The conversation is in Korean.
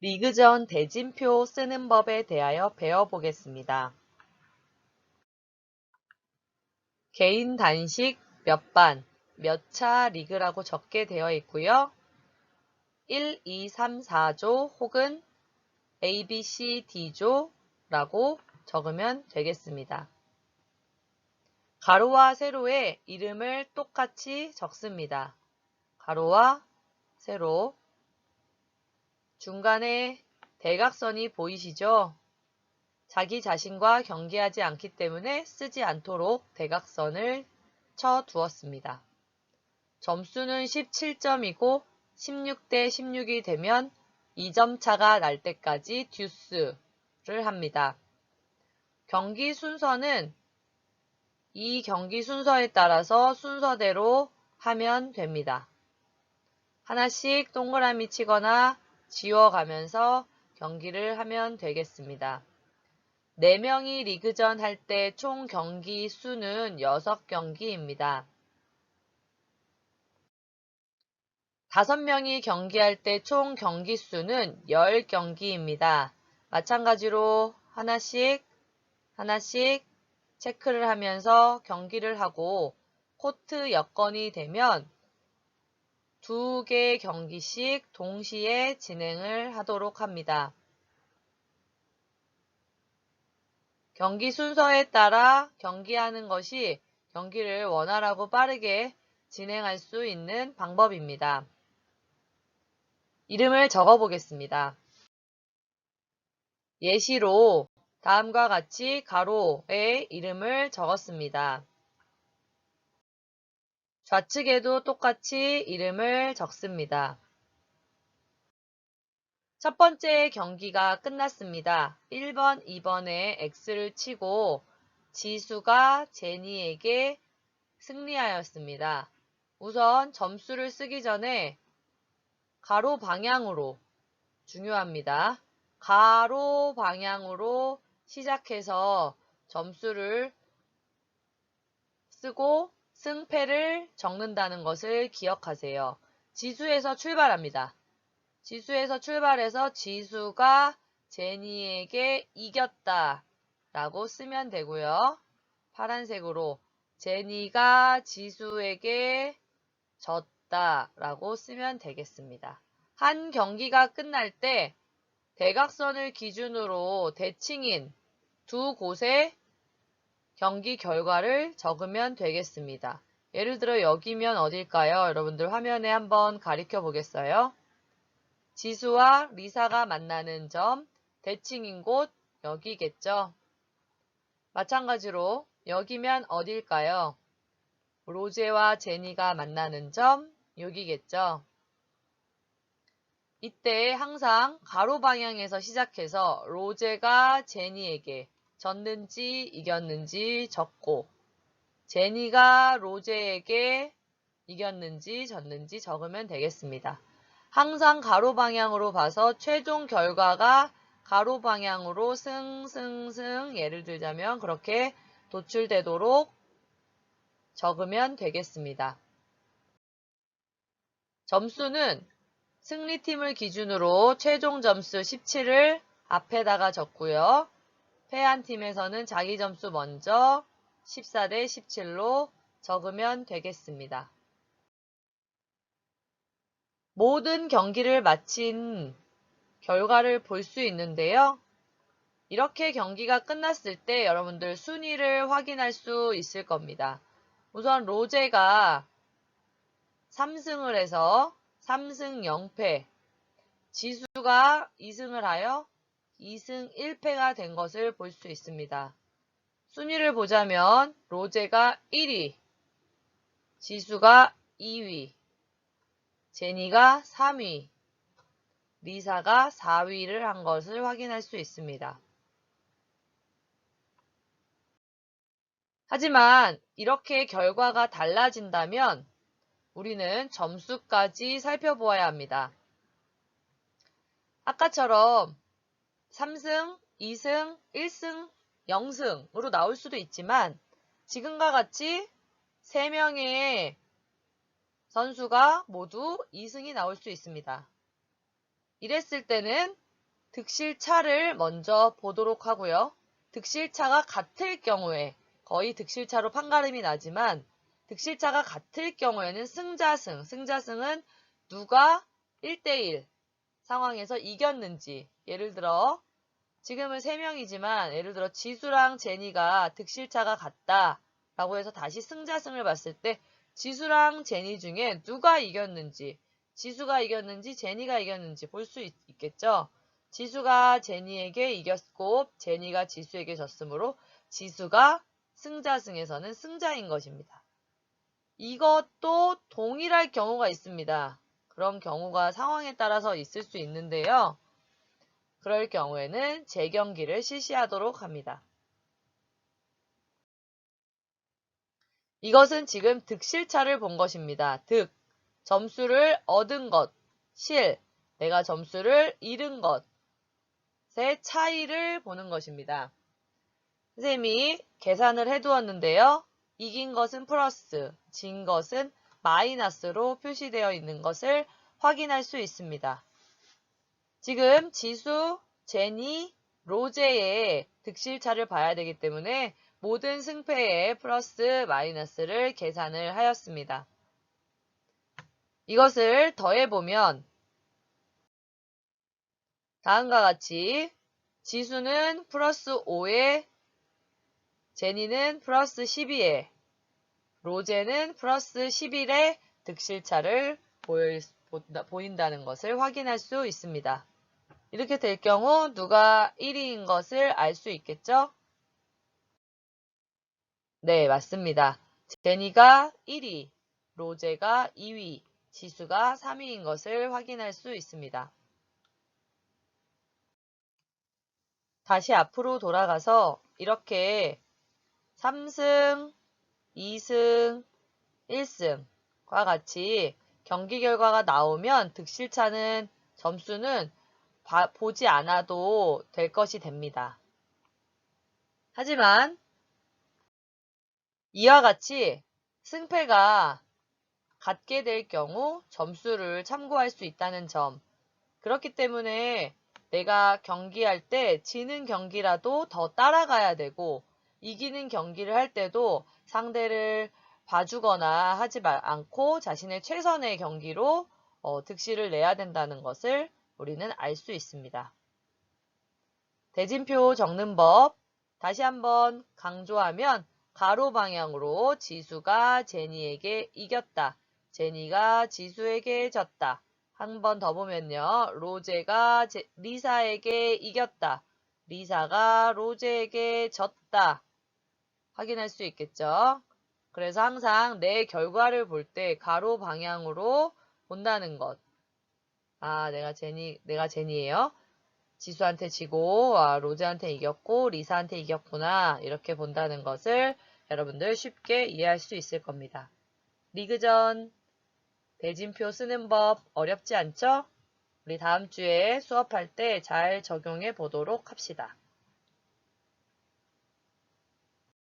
리그전 대진표 쓰는 법에 대하여 배워보겠습니다. 개인 단식 몇 반, 몇 차 리그라고 적게 되어 있고요. 1, 2, 3, 4조 혹은 A, B, C, D조라고 적으면 되겠습니다. 가로와 세로에 이름을 똑같이 적습니다. 가로와 세로 중간에 대각선이 보이시죠? 자기 자신과 경계하지 않기 때문에 쓰지 않도록 대각선을 쳐 두었습니다. 점수는 17점이고 16대 16이 되면 2점 차가 날 때까지 듀스를 합니다. 경기 순서는 이 경기 순서에 따라서 순서대로 하면 됩니다. 하나씩 동그라미 치거나 지워가면서 경기를 하면 되겠습니다. 4명이 리그전 할 때 총 경기 수는 6경기입니다. 5명이 경기할 때 총 경기 수는 10경기입니다. 마찬가지로 하나씩 하나씩 체크를 하면서 경기를 하고 코트 여건이 되면 두개 경기씩 동시에 진행을 하도록 합니다. 경기 순서에 따라 경기하는 것이 경기를 원활하고 빠르게 진행할 수 있는 방법입니다. 이름을 적어 보겠습니다. 예시로 다음과 같이 가로에 이름을 적었습니다. 좌측에도 똑같이 이름을 적습니다. 첫 번째 경기가 끝났습니다. 1번, 2번에 X를 치고 지수가 제니에게 승리하였습니다. 우선 점수를 쓰기 전에 가로 방향으로 중요합니다. 가로 방향으로 시작해서 점수를 쓰고 승패를 적는다는 것을 기억하세요. 지수에서 출발합니다. 지수에서 출발해서 지수가 제니에게 이겼다 라고 쓰면 되고요. 파란색으로 제니가 지수에게 졌다 라고 쓰면 되겠습니다. 한 경기가 끝날 때 대각선을 기준으로 대칭인 두 곳의 경기 결과를 적으면 되겠습니다. 예를 들어 여기면 어딜까요? 여러분들 화면에 한번 가리켜 보겠어요. 지수와 리사가 만나는 점, 대칭인 곳 여기겠죠. 마찬가지로 여기면 어딜까요? 로제와 제니가 만나는 점 여기겠죠. 이때 항상 가로 방향에서 시작해서 로제가 제니에게 졌는지 이겼는지 적고 제니가 로제에게 이겼는지 졌는지 적으면 되겠습니다. 항상 가로 방향으로 봐서 최종 결과가 가로 방향으로 승승승 예를 들자면 그렇게 도출되도록 적으면 되겠습니다. 점수는 승리팀을 기준으로 최종 점수 17을 앞에다가 적고요. 패한 팀에서는 자기 점수 먼저 14대 17로 적으면 되겠습니다. 모든 경기를 마친 결과를 볼 수 있는데요. 이렇게 경기가 끝났을 때 여러분들 순위를 확인할 수 있을 겁니다. 우선 로제가 3승을 해서 3승 0패, 지수가 2승을 하여 2승 1패가 된 것을 볼 수 있습니다. 순위를 보자면 로제가 1위, 지수가 2위, 제니가 3위, 리사가 4위를 한 것을 확인할 수 있습니다. 하지만 이렇게 결과가 달라진다면 우리는 점수까지 살펴보아야 합니다. 아까처럼 3승, 2승, 1승, 0승으로 나올 수도 있지만 지금과 같이 3명의 선수가 모두 2승이 나올 수 있습니다. 이랬을 때는 득실차를 먼저 보도록 하고요. 득실차가 같을 경우에 거의 득실차로 판가름이 나지만 득실차가 같을 경우에는 승자승, 승자승은 누가 1대1 상황에서 이겼는지 예를 들어 지금은 3명이지만 예를 들어 지수랑 제니가 득실차가 같다 라고 해서 다시 승자승을 봤을 때 지수랑 제니 중에 누가 이겼는지 지수가 이겼는지 제니가 이겼는지 볼 수 있겠죠. 지수가 제니에게 이겼고 제니가 지수에게 졌으므로 지수가 승자승에서는 승자인 것입니다. 이것도 동일할 경우가 있습니다. 그런 경우가 상황에 따라서 있을 수 있는데요. 그럴 경우에는 재경기를 실시하도록 합니다. 이것은 지금 득실차를 본 것입니다. 득, 점수를 얻은 것, 실, 내가 점수를 잃은 것의 차이를 보는 것입니다. 선생님이 계산을 해두었는데요. 이긴 것은 플러스, 진 것은 마이너스로 표시되어 있는 것을 확인할 수 있습니다. 지금 지수, 제니, 로제의 득실차를 봐야 되기 때문에 모든 승패의 플러스 마이너스를 계산을 하였습니다. 이것을 더해보면 다음과 같이 지수는 플러스 5에 제니는 플러스 12에 로제는 플러스 11의 득실차를 보인다는 것을 확인할 수 있습니다. 이렇게 될 경우 누가 1위인 것을 알 수 있겠죠? 네, 맞습니다. 제니가 1위, 로제가 2위, 지수가 3위인 것을 확인할 수 있습니다. 다시 앞으로 돌아가서 이렇게 3승, 2승, 1승과 같이 경기 결과가 나오면 득실차는 점수는 바, 보지 않아도 될 것이 됩니다. 하지만 이와 같이 승패가 같게 될 경우 점수를 참고할 수 있다는 점. 그렇기 때문에 내가 경기할 때 지는 경기라도 더 따라가야 되고 이기는 경기를 할 때도 상대를 봐주거나 하지 않고 자신의 최선의 경기로 어, 득실을 내야 된다는 것을 우리는 알 수 있습니다. 대진표 적는 법 다시 한번 강조하면 가로 방향으로 지수가 제니에게 이겼다. 제니가 지수에게 졌다. 한 번 더 보면요. 로제가 제, 리사에게 이겼다. 리사가 로제에게 졌다. 확인할 수 있겠죠. 그래서 항상 내 결과를 볼 때 가로 방향으로 본다는 것. 아, 내가 제니, 내가 제니예요. 지수한테 지고 아, 로제한테 이겼고 리사한테 이겼구나 이렇게 본다는 것을 여러분들 쉽게 이해할 수 있을 겁니다. 리그전 대진표 쓰는 법 어렵지 않죠? 우리 다음 주에 수업할 때 잘 적용해 보도록 합시다.